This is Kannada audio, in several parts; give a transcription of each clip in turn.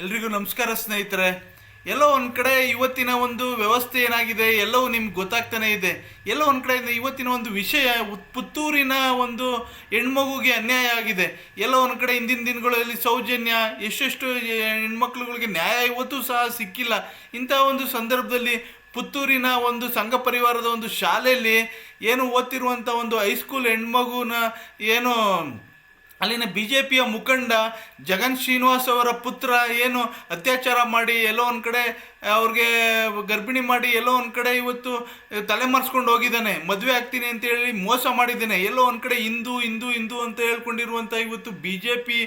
ಎಲ್ರಿಗೂ ನಮಸ್ಕಾರ ಸ್ನೇಹಿತರೆ. ಎಲ್ಲೋ ಒಂದು ಕಡೆ ಇವತ್ತಿನ ಒಂದು ವ್ಯವಸ್ಥೆ ಏನಾಗಿದೆ ಎಲ್ಲವೂ ನಿಮ್ಗೆ ಗೊತ್ತಾಗ್ತಾನೆ ಇದೆ. ಎಲ್ಲೋ ಒಂದು ಕಡೆ ಇವತ್ತಿನ ಒಂದು ವಿಷಯ ಪುತ್ತೂರಿನ ಒಂದು ಹೆಣ್ಮಗುಗೆ ಅನ್ಯಾಯ ಆಗಿದೆ. ಎಲ್ಲೋ ಒಂದು ಕಡೆ ಹಿಂದಿನ ದಿನಗಳಲ್ಲಿ ಸೌಜನ್ಯ, ಎಷ್ಟೆಷ್ಟು ಹೆಣ್ಮಕ್ಳುಗಳಿಗೆ ನ್ಯಾಯ ಇವತ್ತು ಸಹ ಸಿಕ್ಕಿಲ್ಲ. ಇಂಥ ಒಂದು ಸಂದರ್ಭದಲ್ಲಿ ಪುತ್ತೂರಿನ ಒಂದು ಸಂಘ ಪರಿವಾರದ ಒಂದು ಶಾಲೆಯಲ್ಲಿ ಏನು ಓದ್ತಿರುವಂಥ ಒಂದು ಹೈಸ್ಕೂಲ್ ಹೆಣ್ಮಗುನ ಏನು ಅಲ್ಲಿನ ಬಿ ಜೆ ಪಿಯ ಮುಖಂಡ ಜಗನ್ ಶ್ರೀನಿವಾಸ್ ಅವರ ಪುತ್ರ ಏನು ಅತ್ಯಾಚಾರ ಮಾಡಿ ಎಲ್ಲೋ ಒಂದು ಕಡೆ ಅವ್ರಿಗೆ ಗರ್ಭಿಣಿ ಮಾಡಿ ಎಲ್ಲೋ ಒಂದು ಕಡೆ ಇವತ್ತು ತಲೆಮರೆಸ್ಕೊಂಡು ಹೋಗಿದ್ದಾನೆ. ಮದುವೆ ಆಗ್ತೀನಿ ಅಂತ ಹೇಳಿ ಮೋಸ ಮಾಡಿದ್ದಾನೆ. ಎಲ್ಲೋ ಒಂದು ಕಡೆ ಹಿಂದೂ ಹಿಂದೂ ಹಿಂದೂ ಅಂತ ಹೇಳ್ಕೊಂಡಿರುವಂಥ ಇವತ್ತು ಬಿ ಜೆ ಪಿ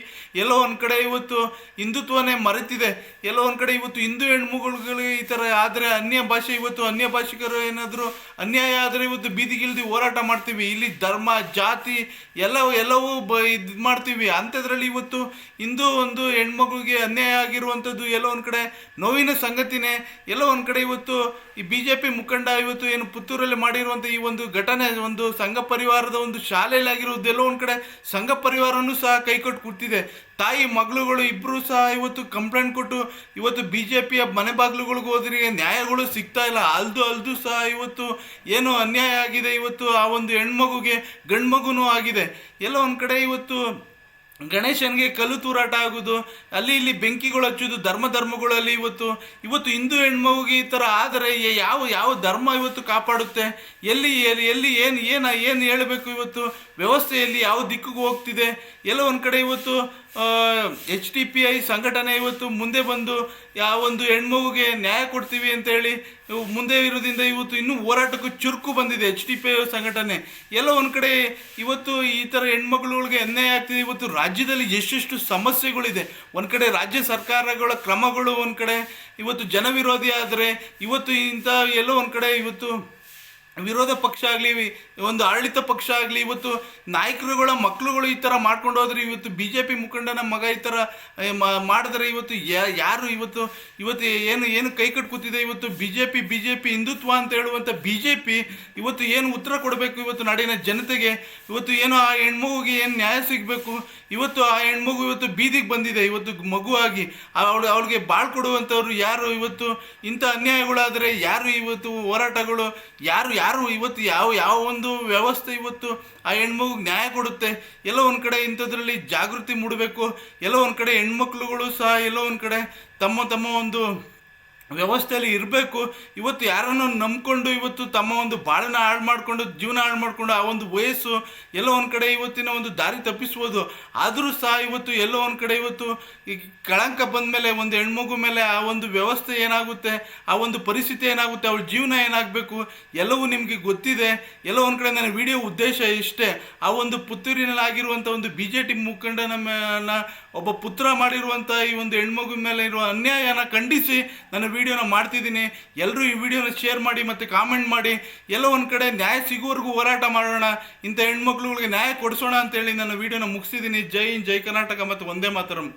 ಎಲ್ಲೋ ಒಂದು ಕಡೆ ಇವತ್ತು ಹಿಂದುತ್ವನೇ ಮರೆತಿದೆ. ಎಲ್ಲೋ ಒಂದು ಕಡೆ ಇವತ್ತು ಹಿಂದೂ ಹೆಣ್ಮಗಳು ಈ ಥರ ಆದರೆ ಅನ್ಯ ಭಾಷೆ ಇವತ್ತು ಅನ್ಯ ಭಾಷಿಕರು ಏನಾದರೂ ಅನ್ಯಾಯ ಆದರೆ ಇವತ್ತು ಬೀದಿಗಿಲ್ದಿ ಹೋರಾಟ ಮಾಡ್ತೀವಿ. ಇಲ್ಲಿ ಧರ್ಮ, ಜಾತಿ ಎಲ್ಲವೂ ಎಲ್ಲವೂ ಬ ಇದು ಮಾಡ್ತೀವಿ. ಅಂಥದ್ರಲ್ಲಿ ಇವತ್ತು ಇಂದು ಒಂದು ಹೆಣ್ಮಗಳಿಗೆ ಅನ್ಯಾಯ ಆಗಿರುವಂಥದ್ದು ಎಲ್ಲೋ ಒಂದು ಕಡೆ ನೋವಿನ ಸಂಗತಿನೇ, ಎಲ್ಲೋ ಒಂದು ಕಡೆ ಇವತ್ತು ಈ ಬಿ ಜೆ ಪಿ ಮುಖಂಡ ಇವತ್ತು ಏನು ಪುತ್ತೂರಲ್ಲಿ ಮಾಡಿರುವಂಥ ಈ ಒಂದು ಘಟನೆ, ಒಂದು ಸಂಘ ಪರಿವಾರದ ಒಂದು ಶಾಲೆಯಲ್ಲಿ ಆಗಿರುವುದು ಎಲ್ಲೋ ಒಂದು ಕಡೆ ಸಂಘ ಪರಿವಾರನೂ ಸಹ ಕೈಕೊಟ್ಟು ಕೂತಿದೆ ತಾಯಿ ಮಗಳುಗಳು ಇಬ್ಬರು ಸಹ ಇವತ್ತು ಕಂಪ್ಲೇಂಟ್ ಕೊಟ್ಟು ಇವತ್ತು ಬಿ ಜೆ ಪಿಯ ಮನೆ ಬಾಗಿಲುಗಳಿಗೆ ಹೋದ್ರೆ, ನ್ಯಾಯಗಳು ಸಿಗ್ತಾ ಇಲ್ಲ. ಅಲ್ದು ಅಲ್ದು ಸಹ ಇವತ್ತು ಏನು ಅನ್ಯಾಯ ಆಗಿದೆ. ಇವತ್ತು ಆ ಒಂದು ಹೆಣ್ಮಗುಗೆ ಗಂಡು ಮಗುನೂ ಆಗಿದೆ. ಎಲ್ಲ ಒಂದು ಕಡೆ ಇವತ್ತು ಗಣೇಶನಿಗೆ ಕಲ್ಲು ತೂರಾಟ ಆಗೋದು, ಅಲ್ಲಿ ಇಲ್ಲಿ ಬೆಂಕಿಗಳು ಹಚ್ಚೋದು, ಧರ್ಮ ಧರ್ಮಗಳಲ್ಲಿ ಇವತ್ತು ಇವತ್ತು ಹಿಂದೂ ಹೆಣ್ಮಗುಗೆ ಈ ಥರ ಆದರೆ ಯಾವ ಯಾವ ಧರ್ಮ ಇವತ್ತು ಕಾಪಾಡುತ್ತೆ? ಎಲ್ಲಿ ಎಲ್ಲಿ ಎಲ್ಲಿ ಏನು ಏನು ಏನು ಹೇಳಬೇಕು ಇವತ್ತು? ವ್ಯವಸ್ಥೆಯಲ್ಲಿ ಯಾವ ದಿಕ್ಕಿಗೆ ಹೋಗ್ತಿದೆ? ಎಲ್ಲ ಒಂದು ಕಡೆ ಇವತ್ತು ಎಚ್ ಡಿ ಪಿ ಐ ಸಂಘಟನೆ ಇವತ್ತು ಮುಂದೆ ಬಂದು ಯಾವ ಒಂದು ಹೆಣ್ಮಗುಗೆ ನ್ಯಾಯ ಕೊಡ್ತೀವಿ ಅಂತ ಹೇಳಿ ಮುಂದೆ ಇರೋದ್ರಿಂದ ಇವತ್ತು ಇನ್ನೂ ಹೋರಾಟಕ್ಕೂ ಚುರುಕು ಬಂದಿದೆ ಎಚ್ ಡಿ ಪಿ ಐ ಸಂಘಟನೆ. ಎಲ್ಲ ಒಂದು ಕಡೆ ಇವತ್ತು ಈ ಥರ ಹೆಣ್ಮಕ್ಳುಗಳಿಗೆ ಅನ್ಯಾಯ ಆಗ್ತಿದೆ. ಇವತ್ತು ರಾಜ್ಯದಲ್ಲಿ ಎಷ್ಟೆಷ್ಟು ಸಮಸ್ಯೆಗಳಿದೆ. ಒಂದು ಕಡೆ ರಾಜ್ಯ ಸರ್ಕಾರಗಳ ಕ್ರಮಗಳು ಒಂದು ಕಡೆ. ಇವತ್ತು ಜನವಿರೋಧಿ ಆದರೆ ಇವತ್ತು ಇಂಥ ಎಲ್ಲೋ ಒಂದು ಕಡೆ ಇವತ್ತು ವಿರೋಧ ಪಕ್ಷ ಆಗಲಿ, ಒಂದು ಆಡಳಿತ ಪಕ್ಷ ಆಗಲಿ, ಇವತ್ತು ನಾಯಕರುಗಳ ಮಕ್ಕಳುಗಳು ಈ ಥರ ಮಾಡ್ಕೊಂಡು ಹೋದ್ರೆ, ಇವತ್ತು ಬಿ ಜೆ ಪಿ ಮುಖಂಡನ ಮಗ ಈ ಥರ ಮಾಡಿದ್ರೆ ಇವತ್ತು ಯಾರು ಇವತ್ತು ಇವತ್ತು ಏನು ಏನು ಕೈ ಕಟ್ಕೋತಿದೆ? ಇವತ್ತು B J P B J P Hindutva ಅಂತ ಹೇಳುವಂಥ ಬಿ ಜೆ ಪಿ ಇವತ್ತು ಏನು ಉತ್ತರ ಕೊಡಬೇಕು ಇವತ್ತು ನಾಡಿನ ಜನತೆಗೆ? ಇವತ್ತು ಏನು ಆ ಹೆಣ್ಮಗುಗೆ ಏನು ನ್ಯಾಯ ಸಿಗಬೇಕು? ಇವತ್ತು ಆ ಹೆಣ್ಮಗು ಇವತ್ತು ಬೀದಿಗೆ ಬಂದಿದೆ, ಇವತ್ತು ಮಗುವಾಗಿ. ಅವಳು, ಅವಳಿಗೆ ಬಾಳ್ ಕೊಡುವಂಥವ್ರು ಯಾರು? ಇವತ್ತು ಇಂಥ ಅನ್ಯಾಯಗಳಾದರೆ ಯಾರು? ಇವತ್ತು ಹೋರಾಟಗಳು ಯಾರು ಯಾರು ಇವತ್ತು ಯಾವ ಯಾವ ಒಂದು ವ್ಯವಸ್ಥೆ ಇವತ್ತು ಆ ಹೆಣ್ಮಗುಗೆ ನ್ಯಾಯ ಕೊಡುತ್ತೆ? ಎಲ್ಲೋ ಒಂದು ಕಡೆ ಇಂಥದ್ರಲ್ಲಿ ಜಾಗೃತಿ ಮೂಡಬೇಕು. ಎಲ್ಲೋ ಒಂದು ಕಡೆ ಹೆಣ್ಮಕ್ಳುಗಳು ಸಹ ಎಲ್ಲೋ ಒಂದು ಕಡೆ ತಮ್ಮ ತಮ್ಮ ಒಂದು ವ್ಯವಸ್ಥೆಯಲ್ಲಿ ಇರಬೇಕು. ಇವತ್ತು ಯಾರನ್ನು ನಂಬಿಕೊಂಡು ಇವತ್ತು ತಮ್ಮ ಒಂದು ಬಾಳನ ಹಾಳು ಮಾಡಿಕೊಂಡು ಜೀವನ ಹಾಳು ಮಾಡಿಕೊಂಡು ಆ ಒಂದು ವಯಸ್ಸು ಎಲ್ಲೋ ಒಂದು ಕಡೆ ಇವತ್ತಿನ ಒಂದು ದಾರಿ ತಪ್ಪಿಸ್ಬೋದು. ಆದರೂ ಸಹ ಇವತ್ತು ಎಲ್ಲೋ ಒಂದು ಕಡೆ ಇವತ್ತು ಈ ಕಳಂಕ ಬಂದ ಮೇಲೆ ಒಂದು ಹೆಣ್ಮಗು ಮೇಲೆ ಆ ಒಂದು ವ್ಯವಸ್ಥೆ ಏನಾಗುತ್ತೆ, ಆ ಒಂದು ಪರಿಸ್ಥಿತಿ ಏನಾಗುತ್ತೆ, ಅವಳ ಜೀವನ ಏನಾಗಬೇಕು, ಎಲ್ಲವೂ ನಿಮಗೆ ಗೊತ್ತಿದೆ. ಎಲ್ಲೋ ಒಂದು ಕಡೆ ನನ್ನ ವಿಡಿಯೋ ಉದ್ದೇಶ ಇಷ್ಟೇ. ಆ ಒಂದು ಪುತ್ತೂರಿನಲ್ಲಾಗಿರುವಂಥ ಒಂದು ಬಿ ಜೆ ಟಿ ಮುಖಂಡನ ಒಬ್ಬ ಪುತ್ರ ಮಾಡಿರುವಂಥ ಈ ಒಂದು ಹೆಣ್ಮಗು ಮೇಲೆ ಇರುವ ಅನ್ಯಾಯನ ಖಂಡಿಸಿ ನನ್ನ ವಿಡಿಯೋನ ಮಾಡ್ತಿದ್ದೀನಿ. ಎಲ್ಲರೂ ಈ ವಿಡಿಯೋನ ಶೇರ್ ಮಾಡಿ ಮತ್ತು ಕಾಮೆಂಟ್ ಮಾಡಿ. ಎಲ್ಲೋ ಒಂದು ಕಡೆ ನ್ಯಾಯ ಸಿಗುವವರೆಗೂ ಹೋರಾಟ ಮಾಡೋಣ. ಇಂಥ ಹೆಣ್ಮಕ್ಳುಗಳಿಗೆ ನ್ಯಾಯ ಕೊಡಿಸೋಣ ಅಂತೇಳಿ ನಾನು ವಿಡಿಯೋನ ಮುಗಿಸಿದ್ದೀನಿ ಜೈ ಜೈ ಕರ್ನಾಟಕ ಮತ್ತು ಒಂದೇ ಮಾತರಂ.